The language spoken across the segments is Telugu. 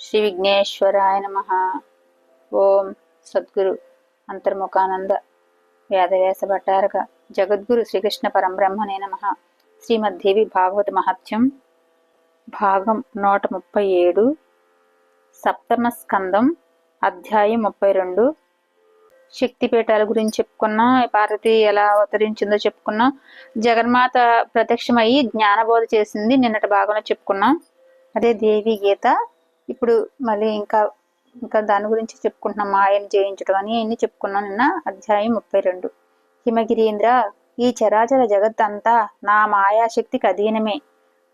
శ్రీ విఘ్నేశ్వరాయ నమ. ఓం సద్గురు అంతర్ముఖానంద వేదవ్యాస భట్టారక జగద్గురు శ్రీకృష్ణ పరంబ్రహ్మనే నమ. శ్రీమద్దేవి భాగవత మహత్యం భాగం నూట ముప్పై ఏడు సప్తమ స్కందం అధ్యాయం ముప్పై రెండు. శక్తిపీఠాల గురించి చెప్పుకున్నాం పార్వతి ఎలా అవతరించిందో చెప్పుకున్నాం జగన్మాత ప్రత్యక్షమయ్యి జ్ఞానబోధ చేసింది నిన్నటి భాగంలో చెప్పుకున్నాం. అదే దేవి గీత ఇప్పుడు మళ్ళీ ఇంకా ఇంకా దాని గురించి చెప్పుకుంటున్నాం మాయం జయించడం అని అన్ని చెప్పుకున్నాం నిన్న? అధ్యాయం ముప్పై రెండు. హిమగిరీంద్ర ఈ చరాచర జగత్తంతా నా మాయాశక్తికి అధీనమే.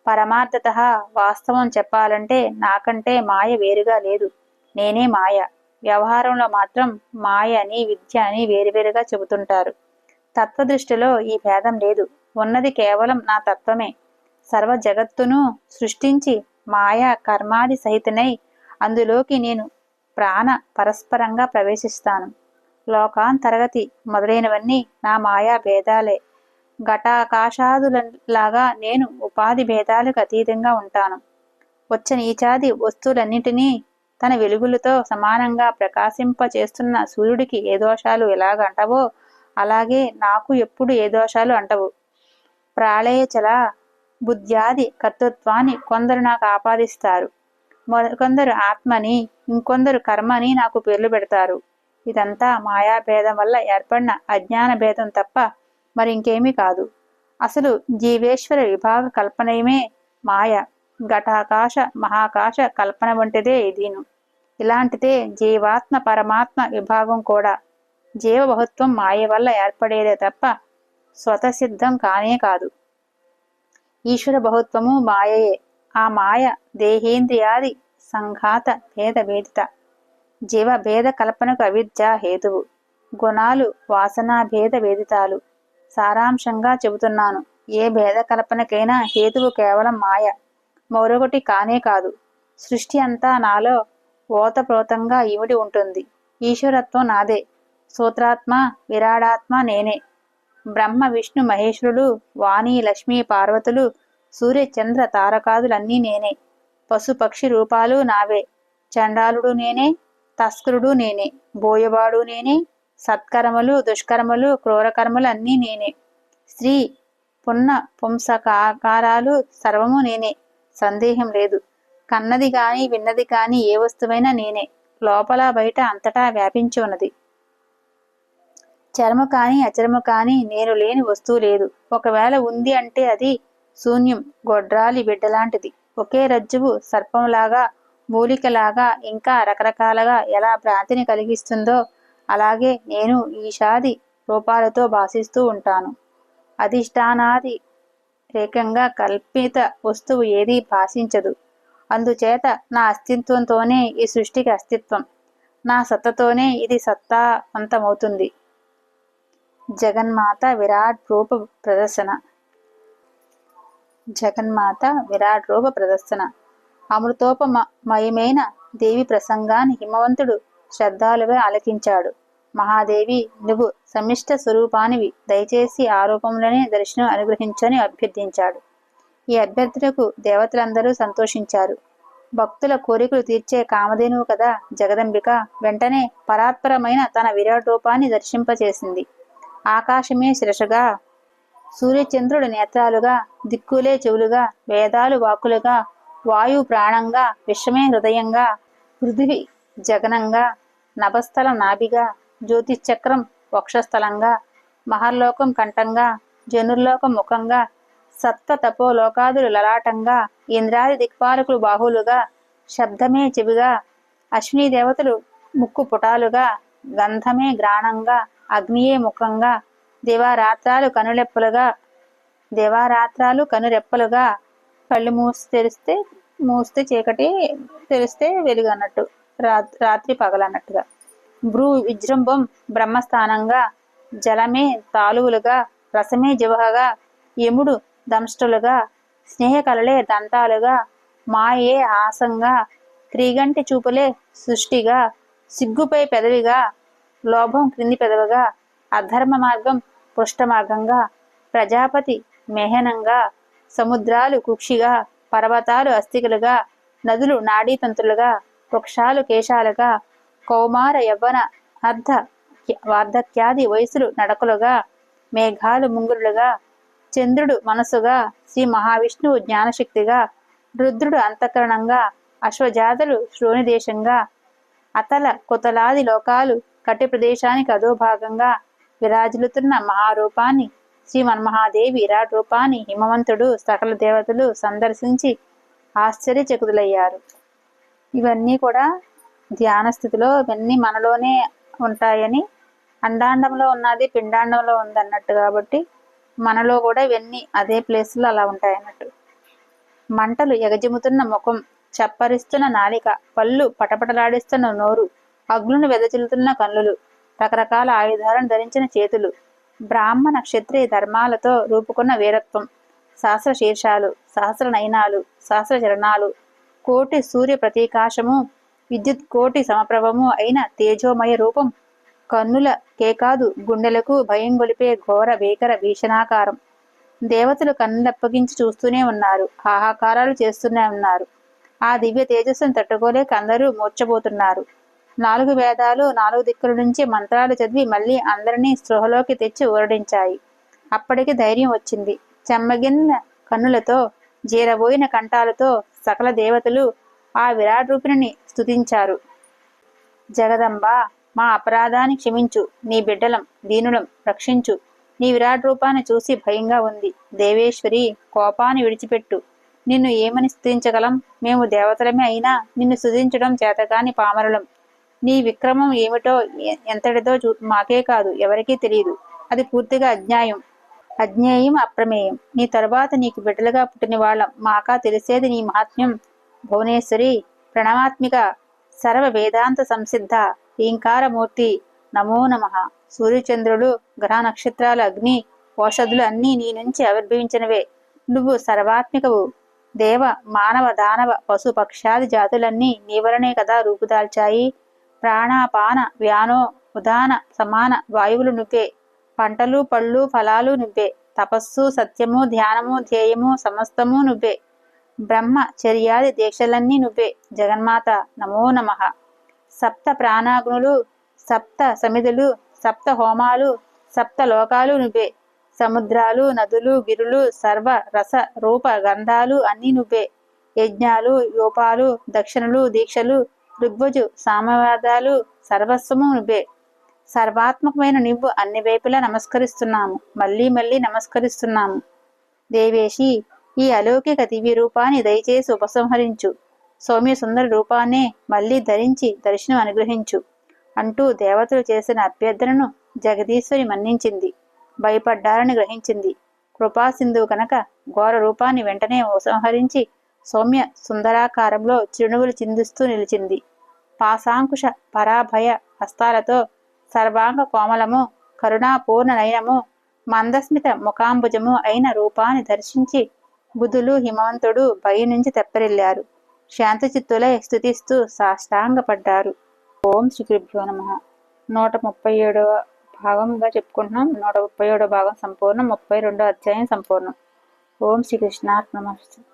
పరమార్థత వాస్తవం చెప్పాలంటే నాకంటే మాయ వేరుగా లేదు. నేనే మాయ. వ్యవహారంలో మాత్రం మాయ అని విద్య అని వేరువేరుగా చెబుతుంటారు. తత్వదృష్టిలో ఈ భేదం లేదు. ఉన్నది కేవలం నా తత్వమే. సర్వ జగత్తును సృష్టించి మాయా కర్మాది సహితనై అందులోకి నేను ప్రాణ పరస్పరంగా ప్రవేశిస్తాను. లోకాంతరగతి మొదలైనవన్నీ నా మాయా భేదాలే. ఘటాకాశాదులలాగా నేను ఉపాధి భేదాలకు అతీతంగా ఉంటాను. వచ్చని నీచాది వస్తువులన్నిటినీ తన వెలుగులతో సమానంగా ప్రకాశింప చేస్తున్న సూర్యుడికి ఏ దోషాలు ఎలాగ అంటవో అలాగే నాకు ఎప్పుడు ఏ దోషాలు అంటవు. ప్రాళయచల బుద్ధ్యాది కర్తృత్వాన్ని కొందరు నాకు ఆపాదిస్తారు. కొందరు ఆత్మని ఇంకొందరు కర్మని నాకు పేర్లు పెడతారు. ఇదంతా మాయాభేదం వల్ల ఏర్పడిన అజ్ఞాన భేదం తప్ప మరింకేమీ కాదు. అసలు జీవేశ్వర విభాగ కల్పనయమే మాయ. ఘటాకాశ మహాకాశ కల్పన వంటిదే దీను ఇలాంటిదే జీవాత్మ పరమాత్మ విభాగం కూడా. జీవబహుత్వం మాయ వల్ల ఏర్పడేదే తప్ప స్వతసిద్ధం కానే కాదు. ఈశ్వర బహుత్వము మాయయే. ఆ మాయ దేహేంద్రియాది సంఘాత భేద భేదిత జీవ భేద కల్పనకు అవిద్య హేతువు. గుణాలు వాసనా భేద వేదితాలు. సారాంశంగా చెబుతున్నాను. ఏ భేద కల్పనకైనా హేతువు కేవలం మాయ. మరొకటి కానే కాదు. సృష్టి అంతా నాలో ఓతప్రోతంగా ఇమిడి ఉంటుంది. ఈశ్వరత్వం నాదే. సూత్రాత్మ విరాడాత్మ నేనే. బ్రహ్మ విష్ణు మహేశ్వరుడు వాణి లక్ష్మీ పార్వతులు సూర్య చంద్ర తారకాదులన్నీ నేనే. పశుపక్షి రూపాలు నావే. చండాలుడు నేనే తస్కరుడు నేనే. బోయవాడు నేనే సత్కర్మలు దుష్కర్మలు క్రూరకర్మలు అన్నీ నేనే. స్త్రీ పున్న పుంసకాకారాలు సర్వము నేనే. సందేహం లేదు. కన్నది కాని విన్నది కాని ఏ వస్తువైనా నేనే. లోపల బయట అంతటా వ్యాపించి ఉన్నది చర్మ కాని అచర్మ కాని నేను లేని వస్తువు లేదు. ఒకవేళ ఉంది అంటే అది శూన్యం గొడ్రాలి బిడ్డలాంటిది. ఒకే రజ్జువు సర్పంలాగా మూలికలాగా ఇంకా రకరకాలుగా ఎలా భ్రాంతిని కలిగిస్తుందో అలాగే నేను ఈషాది రూపాలతో భాషిస్తూ ఉంటాను. అధిష్టానాది రేకంగా కల్పిత వస్తువు ఏదీ భాషించదు. అందుచేత నా అస్తిత్వంతోనే ఈ సృష్టికి అస్తిత్వం. నా సత్తతోనే ఇది సత్తా అంతమవుతుంది. జగన్మాత విరాట్ రూప ప్రదర్శన. జగన్మాత విరాట్ రూప ప్రదర్శన. అమృతోపమయమైన దేవి ప్రసంగాన్ని హిమవంతుడు శ్రద్ధాలుగా ఆలకించాడు. మహాదేవి నువ్వు సమిష్ట స్వరూపానివి. దయచేసి ఆ రూపంలోనే దర్శనం అనుగ్రహించని అభ్యర్థించాడు. ఈ అభ్యర్థులకు దేవతలందరూ సంతోషించారు. భక్తుల కోరికలు తీర్చే కామధేనువు కదా జగదంబిక. వెంటనే పరాత్పరమైన తన విరాట్ రూపాన్ని దర్శింపచేసింది. ఆకాశమే శిరషగా సూర్యచంద్రుడు నేత్రాలుగా దిక్కులే చెవులుగా వేదాలు వాకులుగా వాయు ప్రాణంగా విషమే హృదయంగా పృథివి జగనంగా నభస్థల నాభిగా జ్యోతిశ్చక్రం వక్షస్థలంగా మహర్లోకం కంఠంగా జనుర్లోకం ముఖంగా సత్వ తపోలోకాదులు లలాటంగా ఇంద్రాది దిక్పాలకులు బాహులుగా శబ్దమే చెవిగా అశ్విని దేవతలు ముక్కు పుటాలుగా గంధమే గ్రాణంగా అగ్నియే ముఖంగా దివారాత్రాలు కనులెప్పలుగా దివారాత్రాలు కనురెప్పలుగా కళ్ళు మూసి తెరిస్తే మూస్తే చీకటి తెరిస్తే వెలుగు అన్నట్టు రాత్రి పగలన్నట్టుగా. భ్రూ విజృంభం బ్రహ్మస్థానంగా జలమే తాలువులుగా రసమే జివహగా యముడు దంష్టులుగా స్నేహకలలే దంతాలుగా మాయే ఆసంగా త్రిగంటి చూపులే సృష్టిగా సిగ్గుపై పెదవిగా లోభం క్రింది పెదవిగా అధర్మ మార్గం పృష్ఠమార్గంగా ప్రజాపతి మెహనంగా సముద్రాలు కుక్షిగా పర్వతాలు అస్థికలుగా నదులు నాడీతంతులుగా వృక్షాలు కేశాలుగా కౌమార యవ్వన అర్ధ వార్ధక్యాది వయసులు నడకలుగా మేఘాలు ముంగురులుగా చంద్రుడు మనసుగా శ్రీ మహావిష్ణువు జ్ఞానశక్తిగా రుద్రుడు అంతఃకరణంగా అశ్వజాతలు శ్రోణిదేశంగా అతల కుతలాది లోకాలు కటి ప్రదేశానికి అధోభాగంగా విరాజిల్లుతున్న మహారూపాన్ని శ్రీ మన్మహాదేవి విరాట్ రూపాన్ని హిమవంతుడు సకల దేవతలు సందర్శించి ఆశ్చర్యచకుతులయ్యారు. ఇవన్నీ కూడా ధ్యాన స్థితిలో ఇవన్నీ మనలోనే ఉంటాయని అండాండంలో ఉన్నది పిండాండంలో ఉందన్నట్టు కాబట్టి మనలో కూడా ఇవన్నీ అదే ప్లేస్లో అలా ఉంటాయి అన్నట్టు మంటలు ఎగజిముతున్న ముఖం చప్పరిస్తున్న నాలిక పళ్ళు పటపటలాడిస్తున్న నోరు అగ్లును వెదచిల్లుతున్న కన్నులు రకరకాల ఆయుధాలను ధరించిన చేతులు. బ్రాహ్మణ క్షత్రియ ధర్మాలతో రూపుకున్న వీరత్వం. సహస్ర శీర్షాలు సహస్ర నయనాలు సహస్ర చరణాలు కోటి సూర్య ప్రతీకాశము విద్యుత్ కోటి సమప్రభము అయిన తేజోమయ రూపం. కన్నుల కేకాదు గుండెలకు భయం గొలిపే ఘోర భీకర భీషణాకారం దేవతలు కన్నులప్పగించి చూస్తూనే ఉన్నారు. హాహాకారాలు చేస్తూనే ఉన్నారు. ఆ దివ్య తేజస్సును తట్టుకోలేక అందరూ మూర్చబోతున్నారు నాలుగు వేదాలు నాలుగు దిక్కుల నుంచి మంత్రాలు చదివి మళ్ళీ అందరినీ స్పృహలోకి తెచ్చి ఊరడించాయి. అప్పటికి ధైర్యం వచ్చింది. చెమ్మగిన్న కన్నులతో జీరబోయిన కంఠాలతో సకల దేవతలు ఆ విరాట్ రూపిణిని స్తుతించారు. జగదంబ మా అపరాధాన్ని క్షమించు. నీ బిడ్డలం దీనులం రక్షించు. నీ విరాట్ రూపాన్ని చూసి భయంగా ఉంది. దేవేశ్వరి కోపాన్ని విడిచిపెట్టు. నిన్ను ఏమని స్థుతించగలం మేము దేవతలమే అయినా నిన్ను స్థుతించడం చేతగాని పామరులం. నీ విక్రమం ఏమిటో ఎంతటిదో చూ మాకే కాదు ఎవరికీ తెలియదు అది పూర్తిగా అజ్ఞాయం. అజ్ఞేయం అప్రమేయం. నీ తరువాత నీకు బిడ్డలుగా పుట్టిన వాళ్ళం మాకా తెలిసేది నీ మహాత్మ్యం. భువనేశ్వరి ప్రణవాత్మిక సర్వ వేదాంత సంసిద్ధ ఈంకారమూర్తి నమో నమ. సూర్యచంద్రుడు గ్రహ నక్షత్రాలు అగ్ని ఓషధులు అన్నీ నీ నుంచి ఆవిర్భవించినవే. నువ్వు సర్వాత్మికవు. దేవ మానవ దానవ పశు పక్షాది జాతులన్నీ నీవలనే కదా రూపుదాల్చాయి. ప్రాణాపాన వ్యానో ఉదాన సమాన వాయువులు నువ్వే. పంటలు పళ్ళు ఫలాలు నువ్వే. తపస్సు సత్యము ధ్యానము ధ్యేయము సమస్తము నువ్వే. బ్రహ్మ చర్యాది దీక్షలన్నీ నువ్వే. జగన్మాత నమో నమ. సప్త ప్రాణాగ్నులు సప్త సమిధులు సప్త హోమాలు సప్త లోకాలు నువ్వే. సముద్రాలు నదులు గిరులు సర్వ రస రూప గంధాలు అన్నీ నువ్వే. యజ్ఞాలు యోపాలు దక్షిణలు దీక్షలు ఋగ్వజు సామవాదాలు సర్వస్వము నువ్వే. సర్వాత్మకమైన నువ్వు అన్ని వైపులా నమస్కరిస్తున్నాము. మళ్ళీ మళ్ళీ నమస్కరిస్తున్నాము. దేవేశి ఈ అలౌకిక దివ్య రూపాన్ని దయచేసి ఉపసంహరించు. సౌమ్య సుందర రూపాన్నే మళ్ళీ ధరించి దర్శనం అనుగ్రహించు. అంటూ దేవతలు చేసిన అభ్యర్థనను జగదీశ్వరి మన్నించింది. భయపడ్డారని గ్రహించింది. కృపాసింధు కనుక ఘోర రూపాన్ని వెంటనే ఉపసంహరించి సౌమ్య సుందరాకారంలో చిరునవ్వులు చిందిస్తూ నిలిచింది. పాశాంకుశ పరాభయ హస్తాలతో సర్వాంగ కోమలము కరుణాపూర్ణ నయనము మందస్మిత ముఖాంబుజము అయిన రూపాన్ని దర్శించి బుధులు హిమవంతుడు భయ నుంచి తెప్పరిల్లారు. శాంతచిత్తులై స్థుతిస్తూ సాష్టాంగపడ్డారు. ఓం శ్రీకృభ్యో నమ. నూట ముప్పై ఏడవ భాగంగా చెప్పుకుంటున్నాం. నూట ముప్పై ఏడవ భాగం సంపూర్ణం. ముప్పై రెండో అధ్యాయం సంపూర్ణం. ఓం శ్రీకృష్ణార్పణమస్తు